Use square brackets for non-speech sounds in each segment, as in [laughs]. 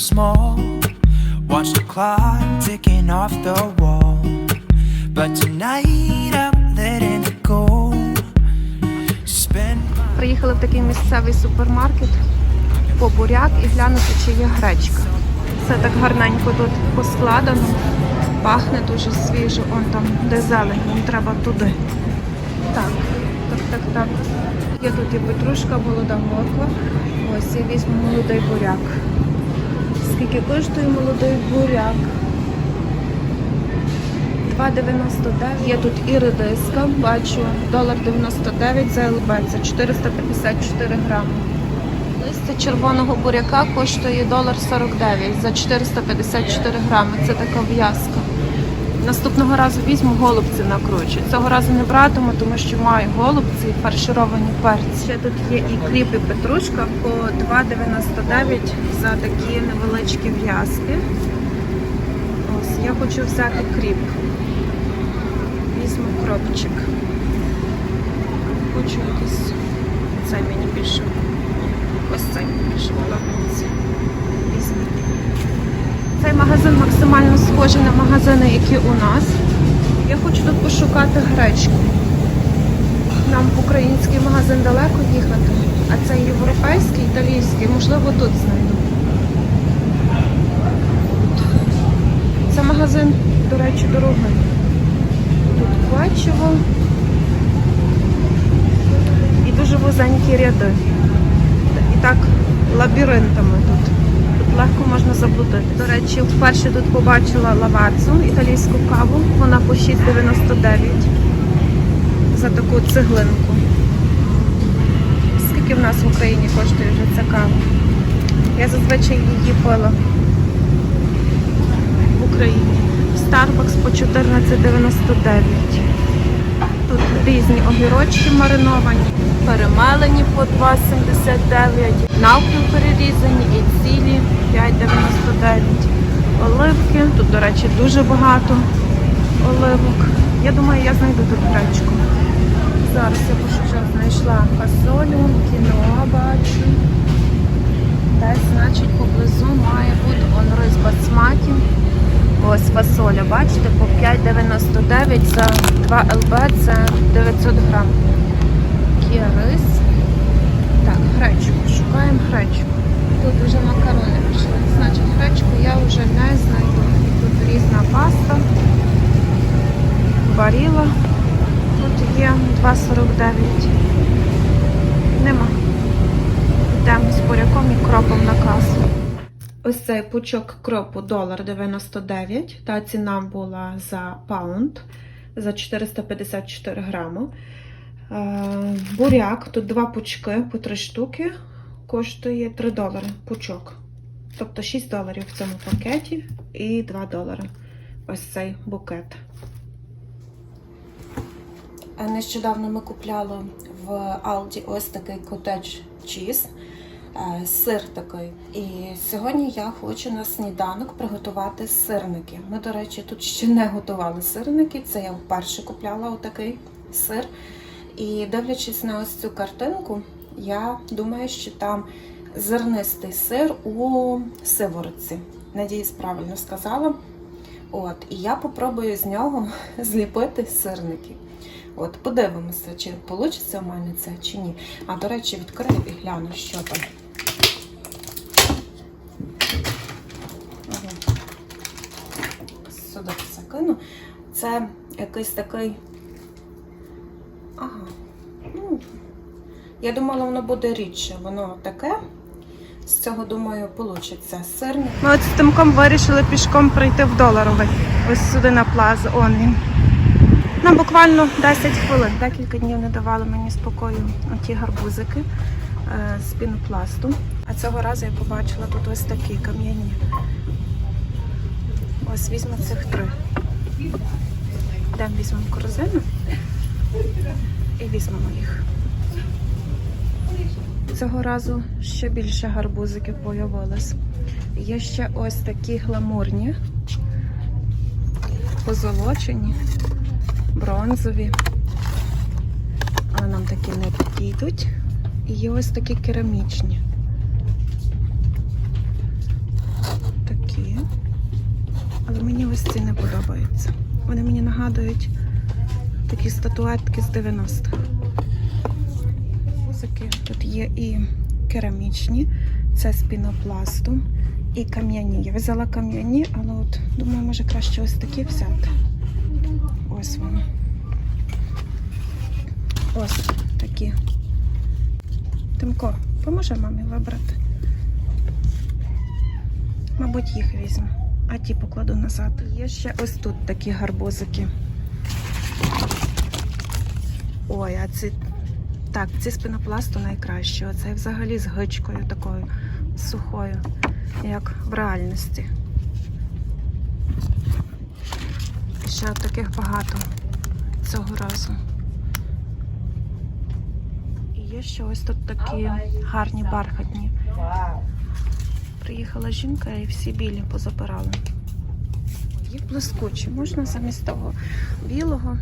small. Watch the clock ticking off the wall. But tonight I'm letting it go. Spend Приїхали в такий місцевий супермаркет по буряк і глянути, чи є гречка. Все так гарненько тут поскладено. Пахне дуже свіжо. Он там, де зелень, нам треба туди. Так, так, так, так. Є тут і петрушка, молода морква. Ось я візьму молодий буряк. Скільки коштує молодий буряк? 2,99. Є тут і редиска, бачу, долар 99 за ЛБ, це 454 грами. Листя червоного буряка коштує долар 49 за 454 грами. Це така в'язка. Наступного разу візьму голубці накручу. Цього разу не братиму, тому що маю голубці і фаршировані перці. Ще тут є і кріп, і петрушка по 2,99 за такі невеличкі в'язки. Ось я хочу взяти кріп. Візьму кропчик. Хочу якийсь. Цей мені більше. Ось цей мені більше подобається. Візьму. Цей магазин максимально схожий на магазини, які у нас. Я хочу тут пошукати гречку. Нам в український магазин далеко їхати, а цей європейський, італійський, можливо, тут знайду. Це магазин, до речі, дорогий. Тут печиво і дуже вузенькі ряди. І так лабіринтами тут. Легко можна заблудити. До речі, вперше тут побачила лавацу, італійську каву. Вона по 6,99 за таку цеглинку. Скільки в нас в Україні коштує вже ця кава? Я зазвичай її пила в Україні. В Starbucks по 14,99. Тут різні огірочки мариновані, перемелені по 2,79, навпіл перерізані і цілі 5,99. Оливки. Тут, до речі, дуже багато оливок. Я думаю, я знайду тут гречку. Зараз я пошукаю, знайшла фасолю, кіноа бачу. Десь, значить, поблизу має бути он рис басматі. Ось фасоля, бачите, по 5,99 за 2 ЛБ це 900 грам. Є рис. Так, гречку. Шукаємо гречку. Тут вже макарони пішли. Значить, гречку я вже не знайду. Тут різна паста. Баріла. Тут є 2,49. Нема. Йдемо з буряком і кропом на касу. Ось цей пучок кропу долар 99. Та ціна була за паунд за 454 грами. Е, Буряк, тут два пучки по 3 штуки, коштує 3 долари пучок. Тобто 6 доларів в цьому пакеті і 2 долари. Ось цей букет. Е, Нещодавно ми купляли в Aldi ось такий котедж чіз. Сир такий. І сьогодні я хочу на сніданок приготувати сирники. Ми, до речі, тут ще не готували сирники. Це я вперше купляла отакий сир. І дивлячись на ось цю картинку, я думаю, що там зернистий сир у сиворотці. Надіюсь, правильно сказала. От, і я попробую з нього [laughs] зліпити сирники. От, подивимося, чи вийде у мене це чи ні. А, до речі, відкрию і гляну, що там. Сюди закину. Це якийсь такий. Ага. Ну, я думала, воно буде рідше. Воно таке. З цього, думаю, вийде сирник. Ми от з Тимком вирішили пішком прийти в доларовий. Ось сюди на плазу. Он він. Нам буквально 10 хвилин. Декілька днів не давали мені спокою оті гарбузики е, з пінопласту. А цього разу я побачила тут ось такі кам'яні. Ось візьму цих три. Йдемо візьмемо корзину і візьмемо їх. Цього разу ще більше гарбузиків появилось. Є ще ось такі гламурні, позолочені бронзові. Але нам такі не підійдуть. І є ось такі керамічні. Такі. Але мені ось ці не подобаються. Вони мені нагадують такі статуетки з 90-х. Музики тут є і керамічні, це з пінопласту, і кам'яні. Я взяла кам'яні, але от думаю, може краще ось такі взяти. Ось вони. Ось такі. Тимко, поможе мамі вибрати. Мабуть, їх візьму, а ті покладу назад. Є ще ось тут такі гарбузики. Ой, а ці. Так, ці з найкращі. Оце взагалі з гичкою такою сухою, як в реальності. Ще таких багато цього разу. І є ще ось тут такі гарні бархатні. Приїхала жінка і всі білі позабирали. Їх блискучі. Можна замість того білого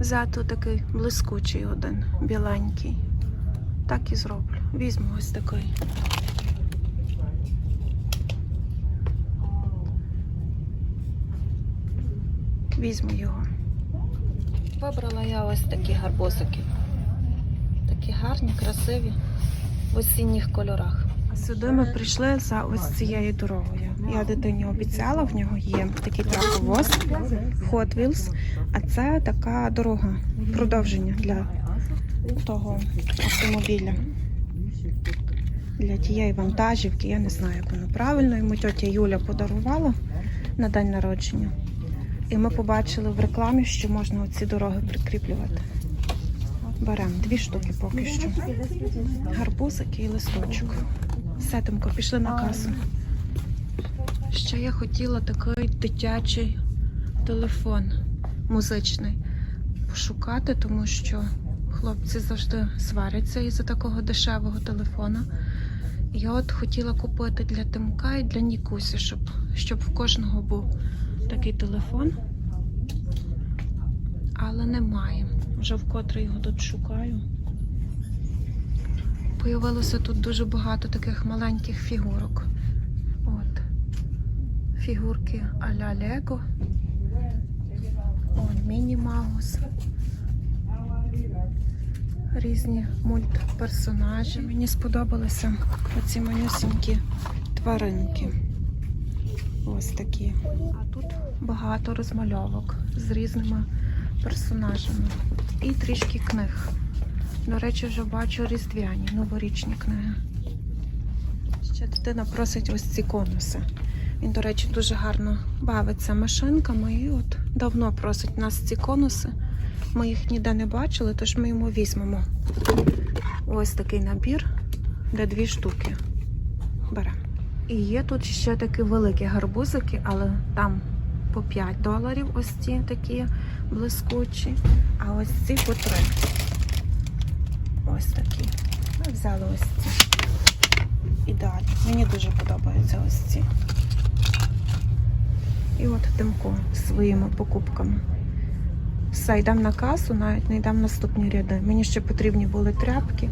взяти такий блискучий один, біленький. Так і зроблю. Візьму ось такий. Візьму його. Вибрала я ось такі гарбузики. Такі гарні, красиві в осінніх кольорах. Сюди ми прийшли за ось цією дорогою. Я дитині обіцяла, в нього є такий траховоз Hot Wheels, а це така дорога, продовження для того автомобіля. Для тієї вантажівки, я не знаю, як воно правильно. Йому тьотя Юля подарувала на день народження. І ми побачили в рекламі, що можна оці дороги прикріплювати. Беремо дві штуки поки що. Гарбузики і листочок. Все, Тимко, пішли на касу. Ще я хотіла такий дитячий телефон музичний пошукати, тому що хлопці завжди сваряться із-за такого дешевого телефона. Я от хотіла купити для Тимка і для Нікусі, щоб, щоб в кожного був такий телефон. Але немає. Вже вкотре його тут шукаю. Появилося тут дуже багато таких маленьких фігурок. От. Фігурки а-ля Лего. Міні Маус. Різні мультперсонажі. Мені сподобалися оці манюсінькі тваринки. Ось такі. А тут багато розмальовок з різними персонажами. І трішки книг. До речі, вже бачу різдвяні, новорічні книги. Ще дитина просить ось ці конуси. Він, до речі, дуже гарно бавиться машинками і от давно просить нас ці конуси. Ми їх ніде не бачили, тож ми йому візьмемо. Ось такий набір, де дві штуки. Беремо. І є тут ще такі великі гарбузики, але там по 5 доларів ось ці такі блискучі, а ось ці по 3. Ось такі. Ми взяли ось ці. Ідеально. Мені дуже подобаються ось ці. І от Тимко своїми покупками. Все, йдемо на касу, навіть не йдемо наступні ряди. Мені ще потрібні були тряпки,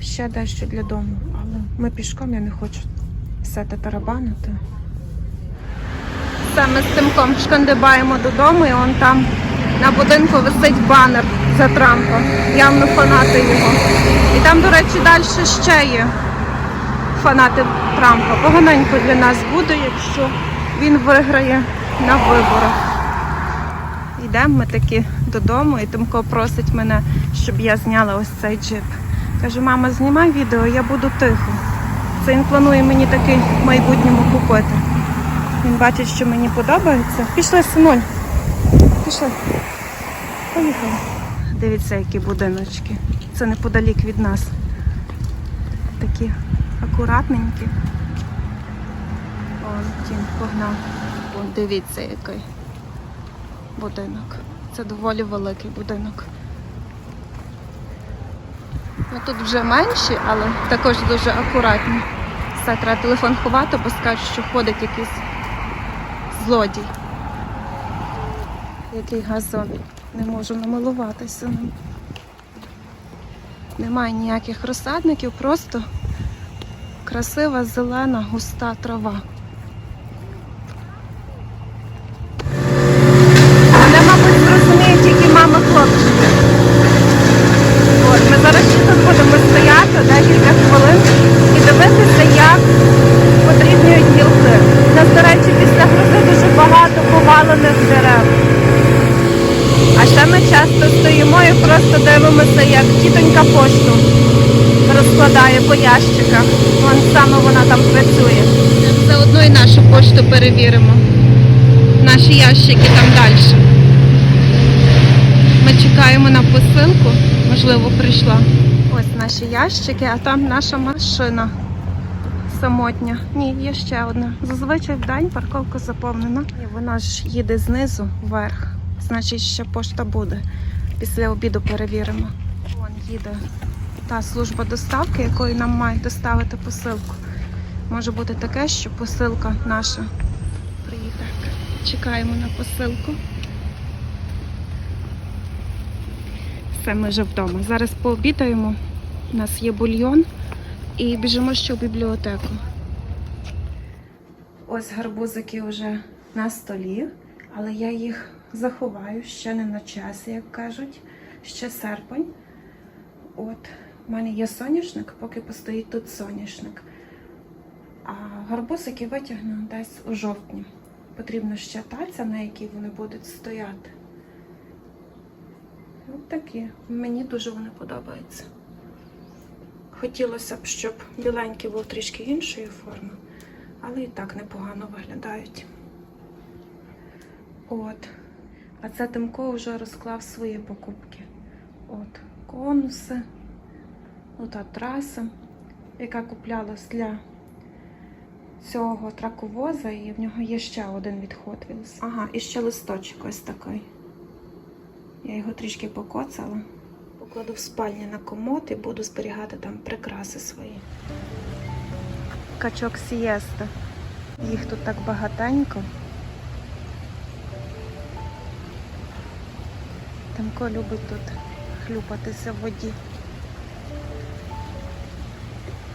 ще дещо для дому, але ми пішком я не хочу все те тарабанити. Все, ми з Тимком шкандибаємо додому, і он там на будинку висить банер за Трампа. Явно фанати його. І там, до речі, далі ще є фанати Трампа. Поганенько для нас буде, якщо він виграє на виборах. Йдемо ми таки додому, і Тимко просить мене, щоб я зняла ось цей джип. Каже, мама, знімай відео, я буду тихо. Це він планує мені такий в майбутньому купити. Він бачить, що мені подобається. Пішли, синуль. Пішли. Поїхали. Дивіться, які будиночки. Це неподалік від нас. Такі акуратненькі. О, тім погнав. О, дивіться, який будинок. Це доволі великий будинок. Ну, тут вже менші, але також дуже акуратні. Все, треба телефон ховати, бо скажуть, що ходить якийсь злодій. Який газон. Не можу намилуватися ним. Немає ніяких розсадників, просто красива зелена густа трава. де ми часто стоїмо і просто дивимося, як тітонька пошту розкладає по ящиках. Вон саме вона там працює. Заодно і нашу пошту перевіримо. Наші ящики там далі. Ми чекаємо на посилку, можливо, прийшла. Ось наші ящики, а там наша машина самотня. Ні, є ще одна. Зазвичай в день парковка заповнена. І вона ж їде знизу вверх. Значить, ще пошта буде. Після обіду перевіримо. Вон їде та служба доставки, якою нам мають доставити посилку. Може бути таке, що посилка наша приїде. Чекаємо на посилку. Все, ми вже вдома. Зараз пообідаємо. У нас є бульйон і біжимо ще в бібліотеку. Ось гарбузики вже на столі, але я їх заховаю ще не на часі, як кажуть, ще серпень. От, у мене є соняшник, поки постоїть тут соняшник. А гарбузики витягну десь у жовтні. Потрібно ще таця, на якій вони будуть стояти. От такі. Мені дуже вони подобаються. Хотілося б, щоб біленький був трішки іншої форми, але і так непогано виглядають. От. А це Тимко вже розклав свої покупки. От, конуси, ота траса, яка куплялась для цього траковоза, і в нього є ще один від Hot Wheels. Ага, і ще листочок ось такий. Я його трішки покоцала. Покладу в спальні на комод і буду зберігати там прикраси свої. Качок сієста. Їх тут так багатенько. Тамко любить тут хлюпатися в воді.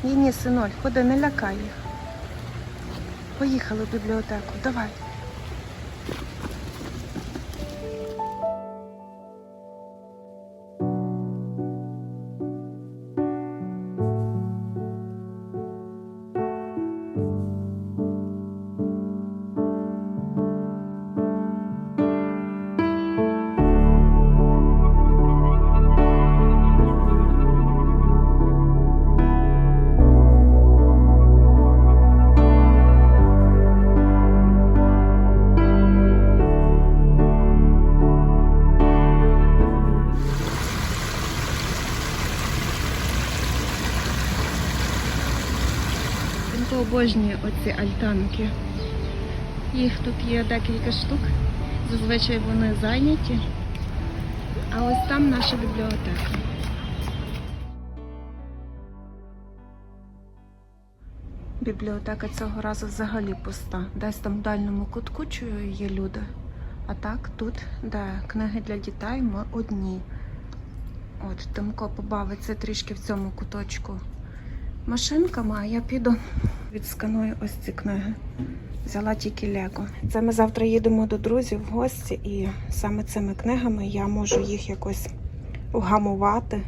Ні, ні, синоль, ходи, не лякай їх. Поїхали в бібліотеку, давай. Обожнює оці альтанки. Їх тут є декілька штук. Зазвичай вони зайняті. А ось там наша бібліотека. Бібліотека цього разу взагалі пуста. Десь там в дальньому кутку чую є люди. А так тут, де книги для дітей, ми одні. От Тимко побавиться трішки в цьому куточку машинками, а я піду відсканую ось ці книги. Взяла тільки Лего. Це ми завтра їдемо до друзів в гості, і саме цими книгами я можу їх якось вгамувати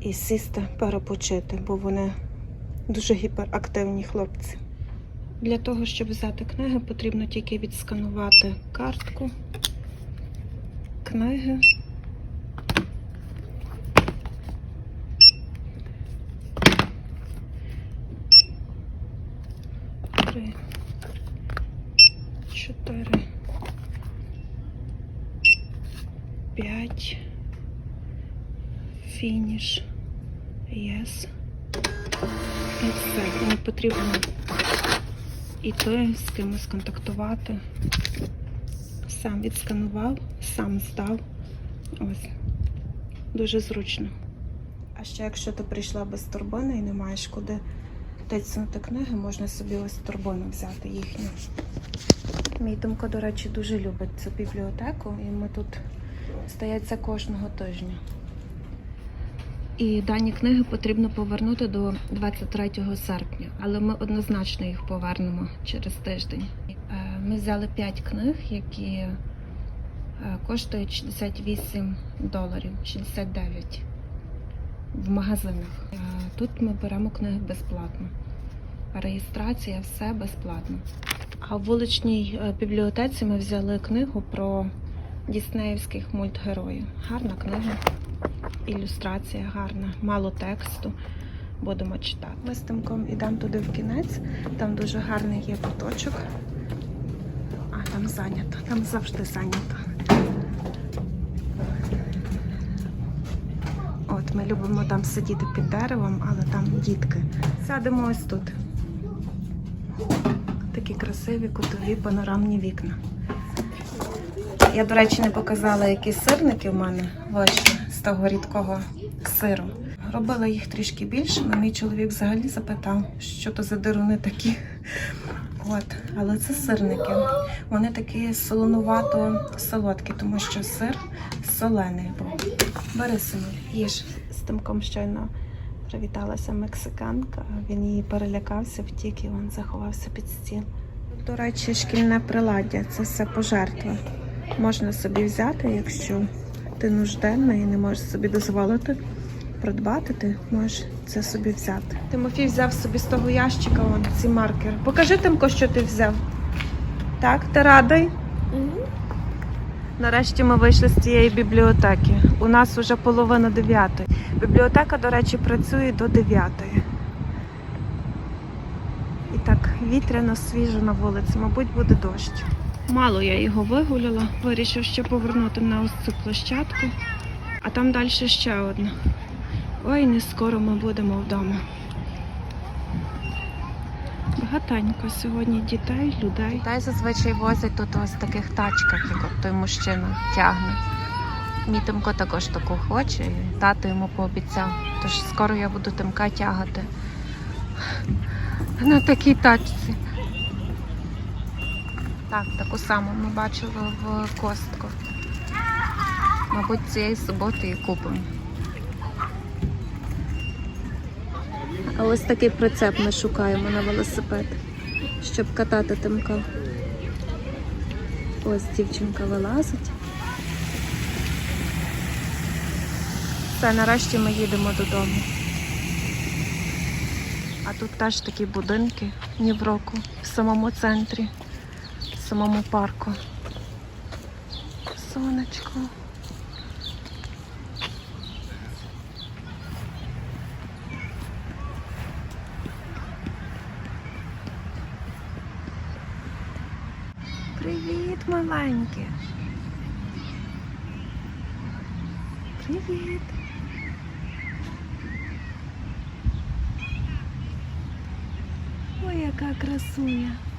і сісти перепочити, бо вони дуже гіперактивні хлопці. Для того, щоб взяти книги, потрібно тільки відсканувати картку, книги. Фініш, єс. І все. Не потрібно іти, з кимось контактувати. Сам відсканував, сам здав. Ось. Дуже зручно. А ще якщо ти прийшла без турбини і не маєш куди тицнути книги, можна собі ось турбину взяти їхню. Мій Тимко, до речі, дуже любить цю бібліотеку, і ми тут здається кожного тижня. І дані книги потрібно повернути до 23 серпня, але ми однозначно їх повернемо через тиждень. Е, Ми взяли 5 книг, які е, коштують 68 доларів, 69 в магазинах. Е, Тут ми беремо книги безплатно. Реєстрація, все безплатно. А в вуличній бібліотеці ми взяли книгу про діснеївських мультгероїв. Гарна книга, ілюстрація гарна, мало тексту. Будемо читати. Ми з Тимком йдемо туди в кінець. Там дуже гарний є куточок. А, там зайнято, там завжди зайнято. От, ми любимо там сидіти під деревом, але там дітки. Сядемо ось тут. Такі красиві кутові панорамні вікна. Я, до речі, не показала, які сирники в мене вийшли з того рідкого сиру. Робила їх трішки більше, але мій чоловік взагалі запитав, що то за дируни такі. От, але це сирники. Вони такі солонувато солодкі, тому що сир солений був. Бери сину, їж. З Тимком щойно привіталася мексиканка. Він її перелякався, втік і він заховався під стіл. До речі, шкільне приладдя це все пожертва. Можна собі взяти, якщо ти нужденна і не можеш собі дозволити придбати, ти можеш це собі взяти. Тимофій взяв собі з того ящика вон, ці маркери. Покажи Тимко, що ти взяв. Так, ти радий? Нарешті ми вийшли з цієї бібліотеки. У нас вже половина дев'ятої. Бібліотека, до речі, працює до дев'ятої. І так вітряно свіжо на вулиці, мабуть, буде дощ. Мало я його вигуляла, вирішив ще повернути на ось цю площадку, а там далі ще одна. Ой, не скоро ми будемо вдома. Багатенько сьогодні дітей, людей. Та й зазвичай возять тут ось таких тачках, як той мужчина тягне. Мій Тимко також таку хоче, і тато йому пообіцяв. Тож скоро я буду Тимка тягати на такій тачці. Так, таку саму ми бачили в костку. Мабуть, цієї суботи і купимо. А ось такий прицеп ми шукаємо на велосипед, щоб катати тимка. Ось дівчинка вилазить. Все, нарешті ми їдемо додому. А тут теж такі будинки ні в року, в самому центрі, самому парку. Сонечко. Привіт, маленьке. Привіт. Ой, яка красуня.